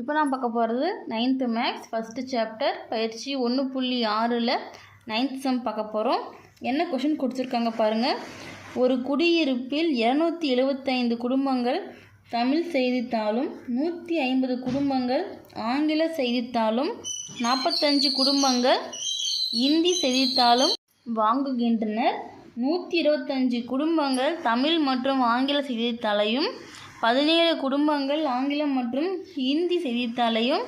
இப்போ நான் பார்க்க போகிறது நைன்த்து மேக்ஸ் ஃபஸ்ட்டு சாப்டர் பயிற்சி ஒன்று புள்ளி ஆறில் நைன்த் சம் பார்க்க போகிறோம். என்ன கொஷின் கொடுத்துருக்காங்க பாருங்கள். ஒரு குடியிருப்பில் இரநூத்தி எழுபத்தைந்து குடும்பங்கள் தமிழ் செய்தித்தாளும் நூற்றி ஐம்பது குடும்பங்கள் ஆங்கில செய்தித்தாளும் நாற்பத்தஞ்சு குடும்பங்கள் இந்தி செய்தித்தாளும் வாங்குகின்றனர். நூற்றி இருபத்தஞ்சு குடும்பங்கள் தமிழ் மற்றும் ஆங்கில செய்தித்தாளையும் பதினேழு குடும்பங்கள் ஆங்கிலம் மற்றும் ஹிந்தி செய்தித்தாளையும்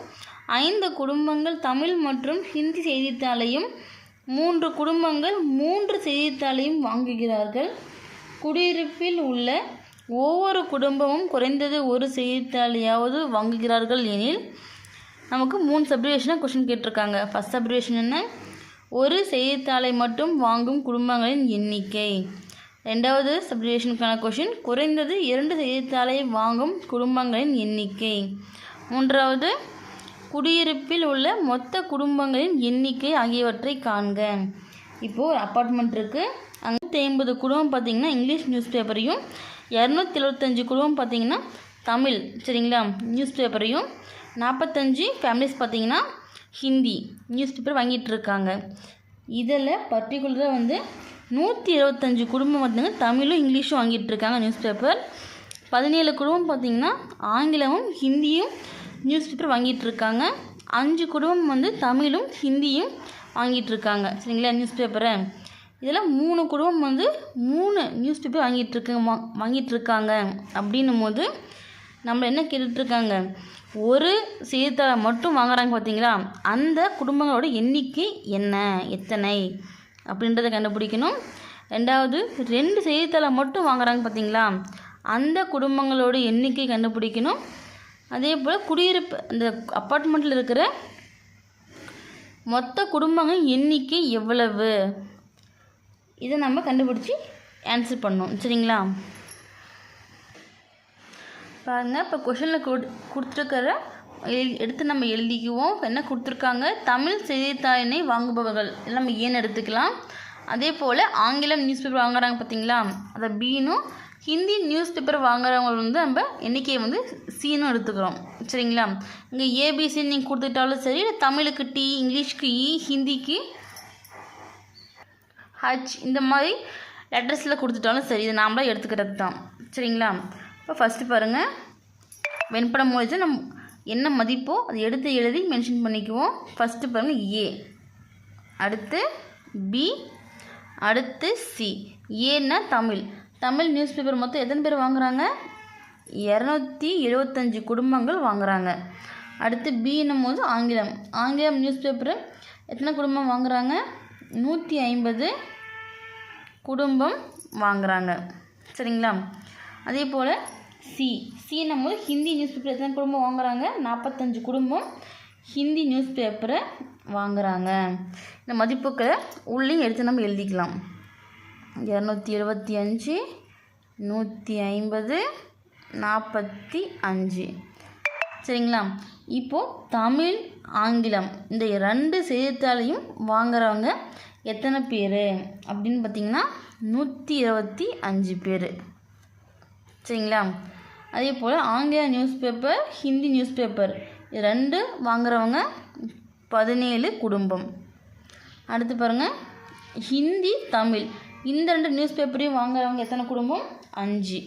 ஐந்து குடும்பங்கள் தமிழ் மற்றும் ஹிந்தி செய்தித்தாளையும் மூன்று குடும்பங்கள் மூன்று செய்தித்தாளையும் வாங்குகிறார்கள். குடியிருப்பில் உள்ள ஒவ்வொரு குடும்பமும் குறைந்தது ஒரு செய்தித்தாளையாவது வாங்குகிறார்கள் எனில் நமக்கு மூணு சப்ரிவேஷனாக கொஷின் கேட்டிருக்காங்க. ஃபஸ்ட் சப்ரிவேஷன் என்ன? ஒரு செய்தித்தாளை மட்டும் வாங்கும் குடும்பங்களின் எண்ணிக்கை. ரெண்டாவது சப்டிவிஷனுக்கான கொஷின் குறைந்தது இரண்டு செய்தித்தாளை வாங்கும் குடும்பங்களின் எண்ணிக்கை. மூன்றாவது குடியிருப்பில் உள்ள மொத்த குடும்பங்களின் எண்ணிக்கை ஆகியவற்றை காண்க. இப்போது அப்பார்ட்மெண்ட் இருக்குது அங்கே ஐம்பது குடும்பம் பார்த்திங்கன்னா இங்கிலீஷ் நியூஸ் பேப்பரையும் இரநூத்தி எழுபத்தஞ்சு குடும்பம் பார்த்திங்கன்னா தமிழ் சரிங்களா? நியூஸ் பேப்பரையும் நாற்பத்தஞ்சு ஃபேமிலிஸ் பார்த்திங்கன்னா ஹிந்தி நியூஸ் பேப்பர் வாங்கிட்டு இருக்காங்க. இதில் பர்டிகுலராக வந்து நூற்றி இருபத்தஞ்சி குடும்பம் பார்த்தீங்கன்னா தமிழும் இங்கிலீஷும் வாங்கிட்டு இருக்காங்க நியூஸ் பேப்பர் பதினேழு குடும்பம் பார்த்திங்கன்னா ஆங்கிலமும் ஹிந்தியும் நியூஸ் பேப்பர் வாங்கிட்டு இருக்காங்க அஞ்சு குடும்பம் வந்து தமிழும் ஹிந்தியும் வாங்கிட்டு இருக்காங்க சரிங்களா நியூஸ் பேப்பரை இதில் மூணு குடும்பம் வந்து மூணு நியூஸ் பேப்பர் வாங்கிட்டு வா வாங்கிட்டு இருக்காங்க அப்படின்னும் போது நம்ம என்ன கேட்டுட்ருக்காங்க? ஒரு செய்தித்தாளை மட்டும் வாங்குறாங்க பார்த்தீங்களா அந்த குடும்பங்களோட எண்ணிக்கை என்ன? எத்தனை? அப்படின்றத கண்டுபிடிக்கணும். ரெண்டாவது ரெண்டு செய்தித்தாளை மட்டும் வாங்குறாங்க பார்த்தீங்களா அந்த குடும்பங்களோட எண்ணிக்கை கண்டுபிடிக்கணும். அதே போல் குடியிருப்பு அந்த அப்பார்ட்மெண்ட்டில் இருக்கிற மொத்த குடும்பங்கள் எண்ணிக்கை எவ்வளவு? இதை நம்ம கண்டுபிடிச்சி ஆன்சர் பண்ணோம் சரிங்களா? பாருங்கள் இப்போ கொஷனில் கொடு கொடுத்துருக்கிற எடுத்து நம்ம எழுதிக்குவோம். என்ன கொடுத்துருக்காங்க? தமிழ் செய்தித்தாளினை வாங்குபவர்கள். நம்ம ஏன்னு எடுத்துக்கலாம்? அதே போல் ஆங்கிலம் நியூஸ் பேப்பர் வாங்குறாங்க பார்த்தீங்களா? அதை பீனும் ஹிந்தி நியூஸ் பேப்பர் வாங்குறவங்க வந்து நம்ம எண்ணிக்கையை வந்து சீனும் எடுத்துக்கிறோம். சரிங்களா? இங்கே ஏபிசி நீங்கள் கொடுத்துட்டாலும் சரி இல்லை தமிழுக்கு டி இங்கிலீஷ்க்கு இ ஹிந்திக்கு ஹச் இந்த மாதிரி லெட்டர்ஸில் கொடுத்துட்டாலும் சரி இதை நாமளாக எடுத்துக்கிறது தான் சரிங்களா? இப்போ ஃபஸ்ட்டு பாருங்கள் வெண்படம் மூலிச்சு நம் என்ன மதிப்போ அதை எடுத்து எழுதி மென்ஷன் பண்ணிக்குவோம். ஃபஸ்ட்டு பாருங்கள் ஏ அடுத்து பி அடுத்து சி ஏன்னா தமிழ். தமிழ் நியூஸ் பேப்பர் மொத்தம் எத்தனை பேர் வாங்குறாங்க? இரநூத்தி எழுபத்தஞ்சு குடும்பங்கள் வாங்குகிறாங்க அடுத்து பின்னும் போது ஆங்கிலம். ஆங்கிலம் நியூஸ் பேப்பர் எத்தனை குடும்பம் வாங்குறாங்க? நூற்றி ஐம்பது குடும்பம் வாங்குறாங்க. சரிங்களா? அதே போல் சி. சி போது ஹிந்தி நியூஸ் பேப்பர் எத்தனை குடும்பம் வாங்குறாங்க? நாற்பத்தஞ்சு குடும்பம் ஹிந்தி நியூஸ் பேப்பரை வாங்குறாங்க. இந்த மதிப்புக்களை உள்ளேயும் எடுத்து நம்ம எழுதிக்கலாம். இரநூத்தி எழுபத்தி அஞ்சு நூற்றி ஐம்பது நாற்பத்தி அஞ்சு. சரிங்களா? இப்போது தமிழ் ஆங்கிலம் இந்த ரெண்டு செய்தித்தாளையும் வாங்குறவங்க எத்தனை பேர்? அப்படின்னு பார்த்தீங்கன்னா நூற்றி இருபத்தி அஞ்சு பேர். சரிங்களா? அதே போல் ஆங்கில news paper Hindi news paper இது ரெண்டு வாங்குறவங்க பதினேழு குடும்பம். அடுத்து பாருங்கள் ஹிந்தி தமிழ். இந்த ரெண்டு நியூஸ் பேப்பரையும் வாங்குறவங்க எத்தனை குடும்பம்? அஞ்சு.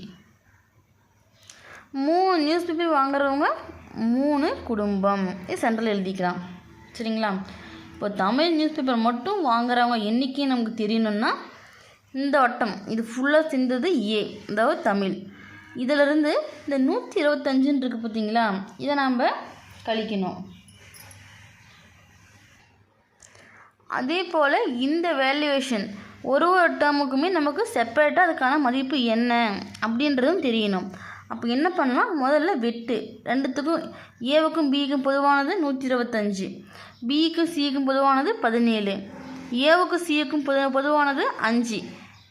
மூணு நியூஸ் பேப்பர் வாங்குறவங்க மூணு குடும்பம். இது சென்ட்ரல் எழுதிக்கலாம். சரிங்களா? இப்போ தமிழ் நியூஸ் பேப்பர் மட்டும் வாங்குறவங்க எண்ணிக்கை நமக்கு தெரியணும்னா இந்த வட்டம் இது ஃபுல்லாக சேர்ந்தது ஏ அதாவது தமிழ். இதிலிருந்து இந்த நூற்றி இருபத்தஞ்சுன்னு இருக்குது பார்த்தீங்களா? இதை நாம் கழிக்கணும். அதே போல் இந்த வேல்யூவேஷன் ஒரு ஒரு டேர்முக்குமே நமக்கு செப்பரேட்டாக அதுக்கான மதிப்பு என்ன அப்படின்றதும் தெரியணும். அப்போ என்ன பண்ணலாம்? முதல்ல வெட்டு. ரெண்டுத்துக்கும் ஏவுக்கும் பிக்கும் பொதுவானது நூற்றி இருபத்தஞ்சு பிக்கும் சிக்கும் பொதுவானது பதினேழு. ஏவுக்கும் சிக்கும் பொது பொதுவானது அஞ்சு.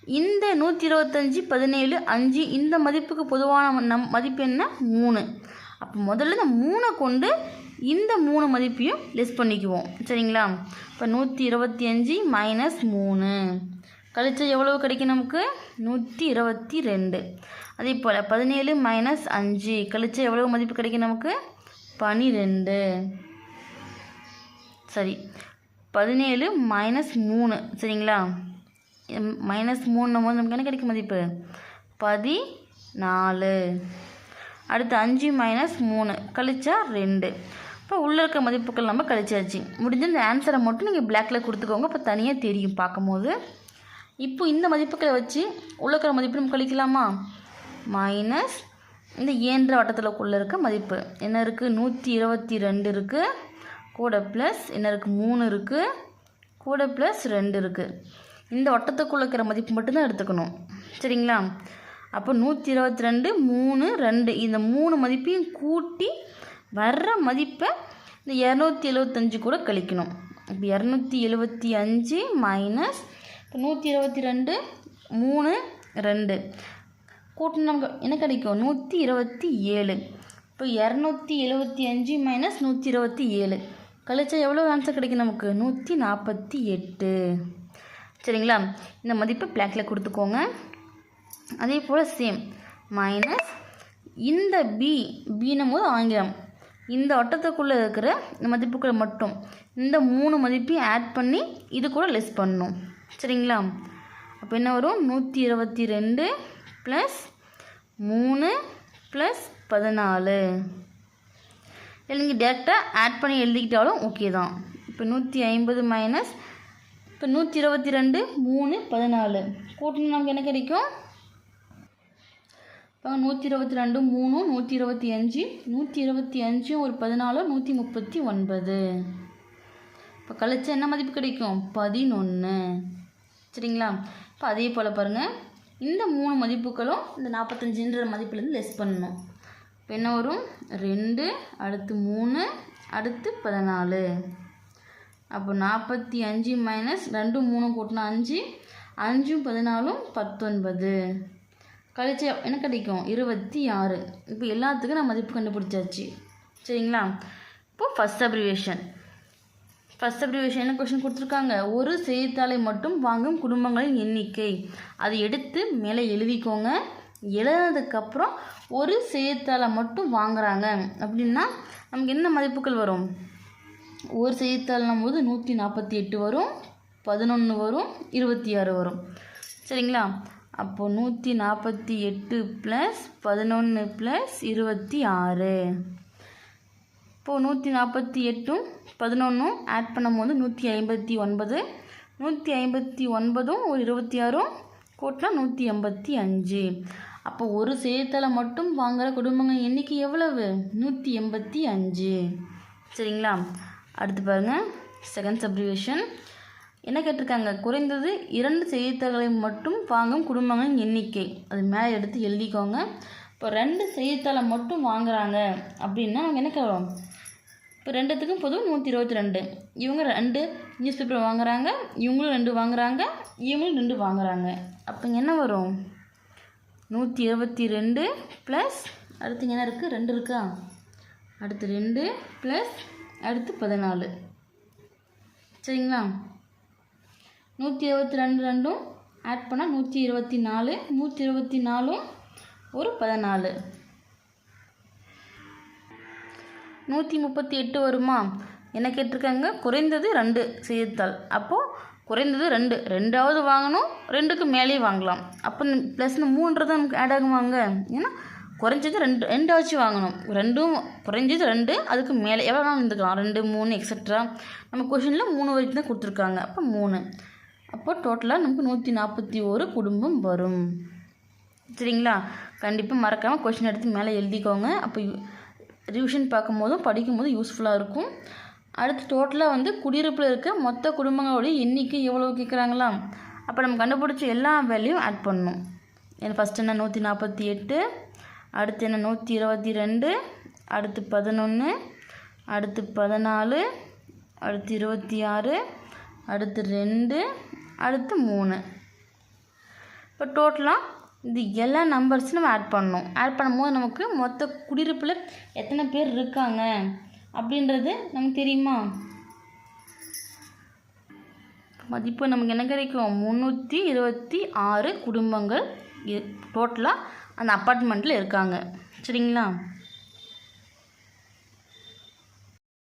இந்த நூற்றி இருபத்தஞ்சி பதினேழு அஞ்சு இந்த மதிப்புக்கு பொதுவான நம் மதிப்பு என்ன? மூணு. அப்போ முதல்ல இந்த மூணை கொண்டு இந்த மூணு மதிப்பையும் லெஸ் பண்ணிக்குவோம். சரிங்களா? இப்போ நூற்றி இருபத்தி அஞ்சு மைனஸ் மூணு. கழிச்சா எவ்வளவு கிடைக்கும் நமக்கு? நூற்றி இருபத்தி ரெண்டு அதே போல் பதினேழு மைனஸ் அஞ்சு. கழிச்சா எவ்வளவு மதிப்பு கிடைக்கும் நமக்கு? பனிரெண்டு. சரி. பதினேழு மைனஸ் மூணு. சரிங்களா? மைனஸ் மூணுன்னும் போது நமக்கு என்ன கிடைக்கும் மதிப்பு? பதினாலு. அடுத்து அஞ்சு மைனஸ் மூணு கழிச்சா ரெண்டு. இப்போ உள்ளே இருக்க மதிப்புகள் நம்ம கழிச்சாச்சு. முடிஞ்ச இந்த ஆன்சரை மட்டும் நீங்கள் பிளாக்கில் கொடுத்துக்கோங்க. இப்போ தனியாக தெரியும் பார்க்கும்போது. இப்போ இந்த மதிப்புகளை வச்சு உள்ள இருக்கிற மதிப்பு நம்ம கழிக்கலாமா? மைனஸ் இந்த ஏன்ற வட்டத்தில் இருக்க மதிப்பு. என்ன இருக்குது நூற்றி இருபத்தி ரெண்டு இருக்குது கூட ப்ளஸ் என்ன இருக்குது மூணு இருக்குது கூட ப்ளஸ் ரெண்டு இருக்குது இந்த வட்டத்துக்குள்ள இருக்கிற மதிப்பு மட்டும்தான் எடுத்துக்கணும். சரிங்களா? அப்போ நூற்றி இருபத்தி ரெண்டு மூணு ரெண்டு. இந்த மூணு மதிப்பையும் கூட்டி வர்ற மதிப்பை இந்த இரநூத்தி எழுபத்தஞ்சு கூட கழிக்கணும். இப்போ இரநூத்தி எழுபத்தி அஞ்சு மைனஸ் இப்போ நூற்றி இருபத்தி ரெண்டு மூணு ரெண்டு. கூட்டினவங்க நமக்கு என்ன கிடைக்கும்? நூற்றி இருபத்தி ஏழு. இப்போ இரநூத்தி எழுபத்தி அஞ்சு மைனஸ் நூற்றி இருபத்தி ஏழு. கழிச்சா எவ்வளோ ஆன்சர் கிடைக்கும் நமக்கு? நூற்றி நாற்பத்தி எட்டு. சரிங்களா? இந்த மதிப்பு பிளாக்கில் கொடுத்துக்கோங்க. அதே போல் சேம் மைனஸ் இந்த பி பின்னும் போது ஆங்கிலம். இந்த வட்டத்துக்குள்ளே இருக்கிற இந்த மதிப்புகளை மட்டும். இந்த மூணு மதிப்பையும் ஆட் பண்ணி இது கூட லெஸ் பண்ணணும் சரிங்களா? அப்போ என்ன வரும்? நூற்றி இருபத்தி ரெண்டு ப்ளஸ் மூணு ப்ளஸ் பதினாலு. இல்லை நீங்கள் டேரெக்டாக ஆட் பண்ணி எழுதிக்கிட்டாலும் ஓகே தான். இப்போ நூற்றி ஐம்பது மைனஸ் இப்போ நூற்றி இருபத்தி ரெண்டு மூணு பதினாலு. கூட்டணி நமக்கு என்ன கிடைக்கும்? இப்போ நூற்றி இருபத்தி ரெண்டு மூணு நூற்றி இருபத்தி அஞ்சு நூற்றி இருபத்தி அஞ்சு ஒரு பதினாலு நூற்றி முப்பத்தி ஒன்பது இப்போ கழிச்சா என்ன மதிப்பு கிடைக்கும்? பதினொன்று சரிங்களா? இப்போ அதே போல் பாருங்கள் இந்த மூணு மதிப்புகளும் இந்த நாற்பத்தஞ்சுன்ற மதிப்புலேருந்து லெஸ் பண்ணணும். இப்போ என்ன வரும்? ரெண்டு அடுத்து மூணு அடுத்து பதினாலு. அப்போ நாற்பத்தி அஞ்சு மைனஸ் ரெண்டு மூணு கூட்டினா அஞ்சு. அஞ்சும் பதினாலும் பத்தொன்பது. கழிச்ச என்ன கிடைக்கும்? இருபத்தி ஆறு. இப்போ எல்லாத்துக்கும் நான் மதிப்பு கண்டுபிடிச்சாச்சு. சரிங்களா? இப்போ ஃபஸ்ட் அப்ரிவேஷன் ஃபஸ்ட் அப்ரிவேஷன் என்ன கொஷின் கொடுத்துருக்காங்க? ஒரு செய்தித்தாளை மட்டும் வாங்கும் குடும்பங்களின் எண்ணிக்கை. அதை எடுத்து மேலே எழுதிக்கோங்க. எழுதுனதுக்கப்புறம் ஒரு செய்தித்தாளை மட்டும் வாங்குறாங்க. அப்படின்னா நமக்கு என்ன மதிப்புகள் வரும்? ஒரு செய்தித்தாள்னும் போது நூற்றி நாற்பத்தி எட்டு வரும் பதினொன்று வரும் இருபத்தி ஆறு வரும். சரிங்களா? அப்போது நூற்றி நாற்பத்தி எட்டு ப்ளஸ் பதினொன்று ப்ளஸ் இருபத்தி ஆறு. இப்போது நூற்றி நாற்பத்தி எட்டும் பதினொன்றும் ஆட் பண்ணும்போது நூற்றி ஐம்பத்தி ஒன்பது. நூற்றி ஐம்பத்தி ஒன்பதும் ஒரு இருபத்தி ஆறும் கூட்டினா நூற்றி எண்பத்தி அஞ்சு. அப்போ ஒரு செய்தித்தாளை மட்டும் வாங்குகிற குடும்பங்கள் எண்ணிக்கை எவ்வளவு? நூற்றி எண்பத்தி அஞ்சு. சரிங்களா? அடுத்து பாருங்கள் செகண்ட் சப்ரிவேஷன் என்ன கேட்டிருக்காங்க? குறைந்தது இரண்டு செய்தித்தாள்களை மட்டும் வாங்கும் குடும்பங்களின் எண்ணிக்கை. அது மேலே எடுத்து எழுதிக்கோங்க. இப்போ ரெண்டு செய்தித்தாளை மட்டும் வாங்குறாங்க அப்படின்னா அவங்க என்ன கேட்குறோம் இப்போ ரெண்டுத்துக்கும் பொதுவாக நூற்றி இருபத்தி ரெண்டு. இவங்க ரெண்டு நியூஸ் பேப்பர் வாங்குறாங்க இவங்களும் ரெண்டு வாங்குறாங்க இவங்களும் ரெண்டு வாங்குறாங்க. அப்போ இங்கே என்ன வரும்? நூற்றி இருபத்தி ரெண்டு ப்ளஸ் அடுத்து என்ன இருக்குது ரெண்டு இருக்கா? அடுத்து ரெண்டு ப்ளஸ் அடுத்து பதினாலு. சரிங்களா? நூற்றி இருபத்தி ரெண்டு ரெண்டும் ஆட் பண்ணால் நூற்றி இருபத்தி நாலு நூற்றி இருபத்தி நாலும் ஒரு பதினாலு. நூற்றி முப்பத்தி எட்டு வருமா? என்ன கேட்டிருக்காங்க? குறைந்தது ரெண்டு செய்தித்தாள். அப்போது குறைந்தது ரெண்டு. ரெண்டாவது வாங்கணும் ரெண்டுக்கு மேலேயே வாங்கலாம். அப்போ ப்ளஸ் மூன்றது நமக்கு ஆட் ஆகுவாங்க ஏன்னா குறைஞ்சது ரெண்டு ரெண்டாச்சும் வாங்கணும். ரெண்டும் குறைஞ்சது ரெண்டு அதுக்கு மேலே எவ்வளோ வேணாலும் இருந்துக்கலாம். ரெண்டு மூணு எக்ஸட்ரா நம்ம கொஷினில் மூணு வரைக்கும் தான் கொடுத்துருக்காங்க. அப்போ மூணு. அப்போ டோட்டலாக நமக்கு நூற்றி நாற்பத்தி ஒரு குடும்பம் வரும். சரிங்களா? கண்டிப்பாக மறக்காமல் கொஷின் எடுத்து மேலே எழுதிக்கோங்க. அப்போ ரிவிஷன் பார்க்கும்போதும் படிக்கும்போதும் யூஸ்ஃபுல்லாக இருக்கும். அடுத்து டோட்டலாக வந்து குடியிருப்பில் இருக்க மொத்த குடும்பங்களுடைய எண்ணிக்கை எவ்வளோ கேட்குறாங்களா? அப்போ நம்ம கண்டுபிடிச்ச எல்லா வேலையும் ஆட் பண்ணணும். ஏன்னா ஃபஸ்ட்டு என்ன? நூற்றி நாற்பத்தி எட்டு. அடுத்து என்ன? நூற்றி இருபத்தி ரெண்டு அடுத்து பதினொன்று அடுத்து பதினாலு அடுத்து இருபத்தி ஆறு அடுத்து ரெண்டு அடுத்து மூணு. இப்போ டோட்டலாக இது எல்லா நம்பர்ஸும் நம்ம ஆட் பண்ணணும். ஆட் பண்ணும்போது நமக்கு மொத்த குடியிருப்பில் எத்தனை பேர் இருக்காங்க? அப்படின்றது நமக்கு தெரியுமா? மதிப்பு நமக்கு என்ன கிடைக்கும்? முந்நூற்றி இருபத்தி ஆறு குடும்பங்கள். டோட்டலாக அந்த அப்பார்ட்மெண்ட்டில் இருக்காங்க. சரிங்களா?